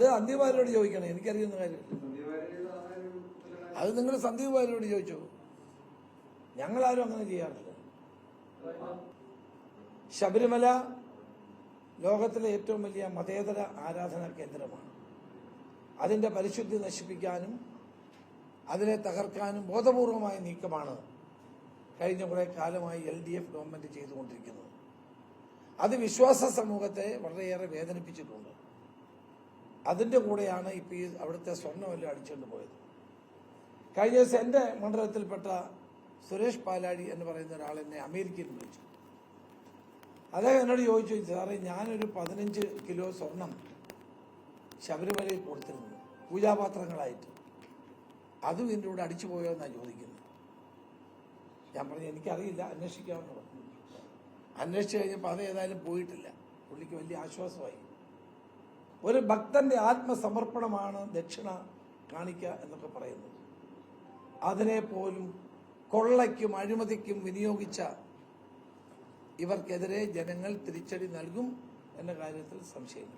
അത് അന്തിമാരോട് ചോദിക്കണം എനിക്കറിയുന്ന കാര്യം. അത് നിങ്ങൾ സന്ദീപ് വാര്യരോട് ചോദിച്ചു. ഞങ്ങളാരും അങ്ങനെ ചെയ്യാറില്ല. ശബരിമല ലോകത്തിലെ ഏറ്റവും വലിയ മതേതര ആരാധനാ കേന്ദ്രമാണ്. അതിന്റെ പരിശുദ്ധി നശിപ്പിക്കാനും അതിനെ തകർക്കാനും ബോധപൂർവമായ നീക്കമാണ് കഴിഞ്ഞ കുറെ കാലമായി എൽ ഡി എഫ് ഗവൺമെന്റ് ചെയ്തുകൊണ്ടിരിക്കുന്നത്. അത് വിശ്വാസ സമൂഹത്തെ വളരെയേറെ വേദനിപ്പിച്ചിട്ടുണ്ട്. അതിന്റെ കൂടെയാണ് ഇപ്പം ഈ അവിടുത്തെ സ്വർണമെല്ലാം അടിച്ചുകൊണ്ട് പോയത്. കഴിഞ്ഞ ദിവസം എന്റെ മണ്ഡലത്തിൽപ്പെട്ട സുരേഷ് പാലാടി എന്ന് പറയുന്ന ഒരാൾ എന്നെ അമേരിക്കയിൽ വിളിച്ചു. അദ്ദേഹം എന്നോട് ചോദിച്ചു സാറേ ഞാനൊരു പതിനഞ്ച് കിലോ സ്വർണം ശബരിമലയിൽ കൊടുത്തിരുന്നു. പൂജാപാത്രങ്ങളായിട്ട്. അതും ഇതിന്റെ കൂടെ അടിച്ചു പോയോ എന്നാണ് ചോദിക്കുന്നത്? ഞാൻ പറഞ്ഞു എനിക്കറിയില്ല അന്വേഷിക്കാമെന്ന് പറഞ്ഞു. അന്വേഷിച്ച് കഴിഞ്ഞപ്പോൾ അത് ഏതായാലും പോയിട്ടില്ല. പുള്ളിക്ക് വലിയ ആശ്വാസമായി. ഒരു ഭക്തന്റെ ആത്മസമർപ്പണമാണ് ദക്ഷിണ കാണിക്കുക എന്നൊക്കെ പറയുന്നത്. അതിനെ പോലും കൊള്ളയ്ക്കും അഴിമതിക്കും വിനിയോഗിച്ച ഇവർക്കെതിരെ ജനങ്ങൾ തിരിച്ചടി നൽകും എന്ന കാര്യത്തിൽ സംശയമില്ല.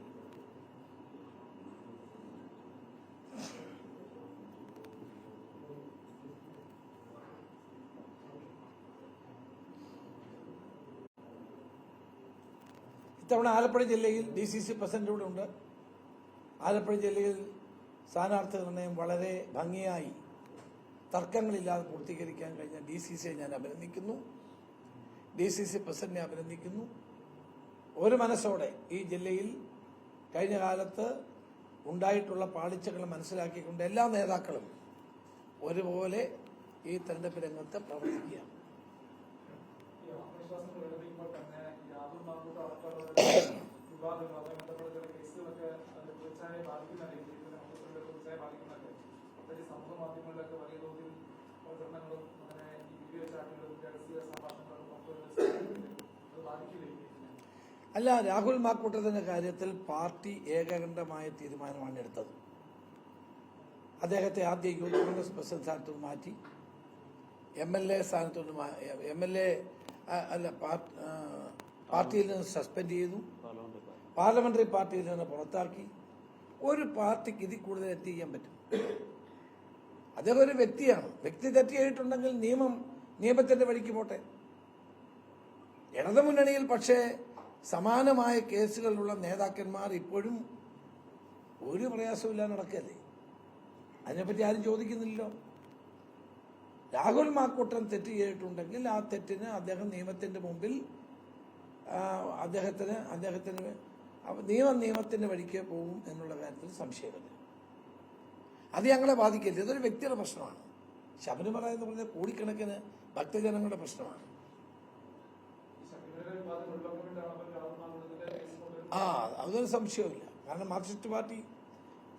ഇത്തവണ ആലപ്പുഴ ജില്ലയിൽ ഡി സി സി പ്രസിഡന്റ് കൂടെ ഉണ്ട്. ആലപ്പുഴ ജില്ലയിൽ സ്ഥാനാർത്ഥി നിർണയം വളരെ ഭംഗിയായി തർക്കങ്ങളില്ലാതെ പൂർത്തീകരിക്കാൻ കഴിഞ്ഞ ഡി സി സിയെ ഞാൻ അഭിനന്ദിക്കുന്നു. ഡി സി സി പ്രസിഡന്റിനെ അഭിനന്ദിക്കുന്നു. ഒരു മനസ്സോടെ ഈ ജില്ലയിൽ കഴിഞ്ഞ കാലത്ത് ഉണ്ടായിട്ടുള്ള പാളിച്ചകൾ മനസ്സിലാക്കിക്കൊണ്ട് എല്ലാ നേതാക്കളും ഒരുപോലെ ഈ തെരഞ്ഞെടുപ്പ് രംഗത്ത് പ്രവർത്തിക്കുകയാണ്. ആത്മവിശ്വാസം പ്രകടിപ്പിക്കുമ്പോൾ തന്നെ രാഹുൽ മാങ്കൂട്ട അടക്കമുള്ള വിവാദങ്ങൾ അതുമായി ബന്ധപ്പെട്ട ചില കേസുകളൊക്കെ അത് തീർച്ചയായും ബാധിക്കുന്നതല്ലേ ഒത്തിരി സമൂഹ മാധ്യമങ്ങളിലൊക്കെ വലിയ തോതിൽ പ്രചരണങ്ങളും അങ്ങനെ വീഡിയോ ചാറ്റുകളും രഹസ്യ സംഭാഷണങ്ങളും ഒക്കെ അല്ല രാഹുൽ മാക്കൂട്ടത്തിന്റെ കാര്യത്തിൽ പാർട്ടി ഏകകണ്ഠമായ തീരുമാനമാണ് എടുത്തത്. അദ്ദേഹത്തെ ആദ്യ യൂത്ത് കോൺഗ്രസ് പ്രസിഡന്റ് സ്ഥാനത്ത് മാറ്റി. എം എൽ എ സ്ഥാനത്തുനിന്ന് എം എൽ എ അല്ല പാർട്ടിയിൽ നിന്ന് സസ്പെൻഡ് ചെയ്തു. പാർലമെന്ററി പാർട്ടിയിൽ നിന്ന് പുറത്താക്കി ഒരു പാർട്ടിക്ക് ഇതിൽ കൂടുതൽ എത്തിക്കാൻ ചെയ്യാൻ പറ്റും. അദ്ദേഹം ഒരു വ്യക്തിയാണ്. വ്യക്തി തെറ്റിയായിട്ടുണ്ടെങ്കിൽ നിയമം നിയമത്തിന്റെ വഴിക്ക് പോട്ടെ. ഇടതുമുന്നണിയിൽ പക്ഷേ സമാനമായ കേസുകളിലുള്ള നേതാക്കന്മാർ ഇപ്പോഴും ഒരു പ്രയാസമില്ലാതെ നടക്കല്ലേ അതിനെപ്പറ്റി ആരും ചോദിക്കുന്നില്ലല്ലോ. രാഹുൽ മാക്കൂട്ടൻ തെറ്റ് ചെയ്തിട്ടുണ്ടെങ്കിൽ ആ തെറ്റിന് അദ്ദേഹം നിയമത്തിന്റെ മുമ്പിൽ അദ്ദേഹത്തിന് അദ്ദേഹത്തിന് അവ- നിയമം നിയമത്തിന്റെ വഴിക്ക് പോകും എന്നുള്ള കാര്യത്തിൽ സംശയമില്ല. അത് ഞങ്ങളെ ബാധിക്കില്ല ഇതൊരു വ്യക്തിയുടെ പ്രശ്നമാണ്. ശബരിമല എന്ന് പറഞ്ഞ കോടിക്കണക്കിന് ഭക്തജനങ്ങളുടെ പ്രശ്നമാണ്. ആ അതൊരു സംശയമില്ല കാരണം മാർക്സിസ്റ്റ് പാർട്ടി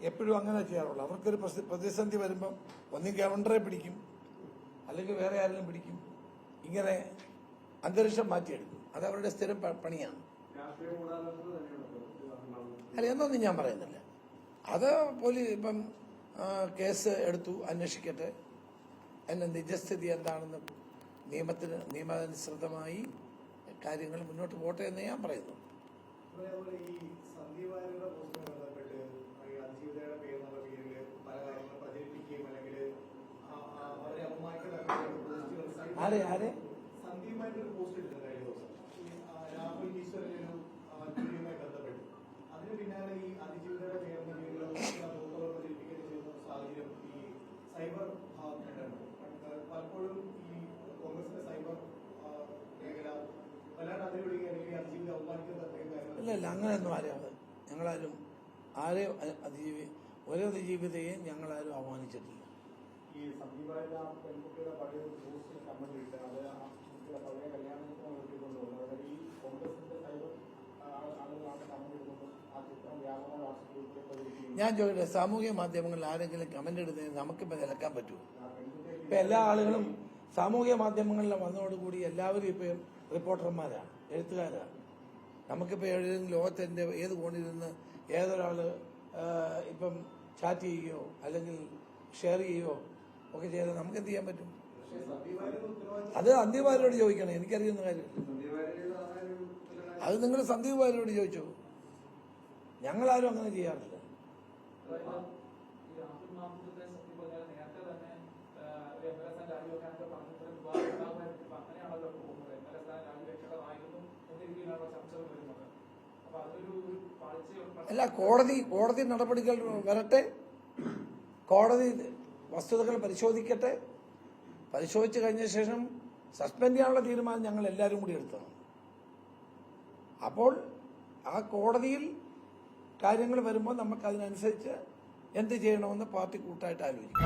എപ്പോഴും അങ്ങനെ ചെയ്യാറുള്ളൂ. അവർക്കൊരു പ്രതിസന്ധി വരുമ്പം ഒന്നും ഗവർണറെ പിടിക്കും അല്ലെങ്കിൽ വേറെ ആരെങ്കിലും പിടിക്കും. ഇങ്ങനെ അന്തരീക്ഷം മാറ്റിയെടുക്കും. അത് അവരുടെ സ്ഥിരം പണിയാണ്. അല്ല എന്നൊന്നും ഞാൻ പറയുന്നില്ല. അത് പോലീസ് ഇപ്പം കേസ് എടുത്തു അന്വേഷിക്കട്ടെ. അതിന്റെ നിജസ്ഥിതി എന്താണെന്ന് നിയമത്തിന് നിയമാനുസൃതമായി കാര്യങ്ങൾ മുന്നോട്ട് പോട്ടെ എന്ന് ഞാൻ പറയുന്നു. ആരെ സന്ദീപ് വാര്യരുടെ പോസ്റ്റുമായി ബന്ധപ്പെട്ട് ഈ അതിജീവിതയുടെ പേരെന്നുള്ള പേരിൽ പല കാര്യങ്ങളും പ്രചരിപ്പിക്കുകയും അല്ലെങ്കിൽ ആ- ആ അവരെ അപമാനിക്കുന്ന പോസ്റ്റുകൾ സൈബർ- ആരെ ആരെ സന്ദീപ് വാര്യർ ഒരു പോസ്റ്റ് ഇട്ടിരുന്നു കഴിഞ്ഞ ദിവസം ഈ ആ, രാഹുൽ ഈശ്വരന്റെ ഒരു ആ, വീഡിയോയുമായി ബന്ധപ്പെട്ട് അതിന് പിന്നാലെ ഈ അതിജീവിതയുടെ പേരെന്ന പേരിൽ നോക്കുകൾ പ്രചരിപ്പിക്കുകയും ചെയ്യുന്ന സാഹചര്യം ഈ സൈബർ ഭാഗത്തുണ്ടായിരുന്നു പലപ്പോഴും ഈ കോൺഗ്രസിന്റെ സൈബർ ആ, മേഖല വല്ലാണ്ട് അതിലൂടെ അല്ലെങ്കിൽ അതിജീവിത അവമാനിക്കുന്ന അത്രയും ഇല്ല അങ്ങനെയൊന്നും ആരും അത് ഞങ്ങളാരും ആരെ അതിജീവി ഒരേ അതിജീവിതയെയും ഞങ്ങളാരും ആഹ്വാനിച്ചിട്ടില്ല ഈ സന്ദീപായ പെൺകുട്ടിയുടെ പഴയ ഒരു പോസ്റ്റിൽ കമന്റ് ഇട്ട് അത് ആ കുട്ടിയുടെ പഴയ കല്യാണത്തിന് നോക്കിക്കൊണ്ടുവന്നു അതായത് ഈ കോൺഗ്രസിന്റെ സൈബർ ആളുകളാണ് കമന്റ് ഇടുന്നത് ആ ചിത്രം വ്യാപക വാട്സപ്പിൽ പ്രചരിക്കുകയും ഞാൻ ചോദിക്കട്ടെ സാമൂഹ്യ മാധ്യമങ്ങളിൽ ആരെങ്കിലും കമന്റ് ഇടുന്നതിന് നമുക്കിപ്പോൾ നിലക്കാൻ പറ്റുമോ? ഇപ്പൊ എല്ലാ ആളുകളും സാമൂഹ്യ മാധ്യമങ്ങളിൽ വന്നതോടുകൂടി എല്ലാവരും ഇപ്പം റിപ്പോർട്ടർമാരാണ് എഴുത്തുകാരാണ്. നമുക്കിപ്പോൾ എവിടെയും ലോകത്തിന്റെ ഏത് കോണിൽ ഏതൊരാൾ ഏതൊരാൾ ഇപ്പം ചാറ്റ് ചെയ്യുകയോ അല്ലെങ്കിൽ ഷെയർ ചെയ്യുകയോ ഒക്കെ ചെയ്താൽ നമുക്ക് എന്ത് ചെയ്യാൻ പറ്റും? സന്ദീപ് അത് അന്ത്യവാരോട് ചോദിക്കണം. എനിക്കറിയുന്ന കാര്യം. അത് നിങ്ങൾ സന്ദീപ് വാര്യരോട് ചോദിച്ചോ? ഞങ്ങളാരും അങ്ങനെ ചെയ്യാറില്ല. അല്ല കോടതി കോടതി നടപടികൾ വരട്ടെ. കോടതി വസ്തുതകൾ പരിശോധിക്കട്ടെ. പരിശോധിച്ച് കഴിഞ്ഞ ശേഷം സസ്പെൻഡ് ചെയ്യാനുള്ള തീരുമാനം ഞങ്ങൾ എല്ലാവരും കൂടി എടുത്തതാണ്. അപ്പോൾ ആ കോടതിയിൽ കാര്യങ്ങൾ വരുമ്പോൾ നമുക്ക് അതിനനുസരിച്ച് എന്ത് ചെയ്യണമെന്ന് പാർട്ടി കൂട്ടായിട്ട് ആലോചിക്കും.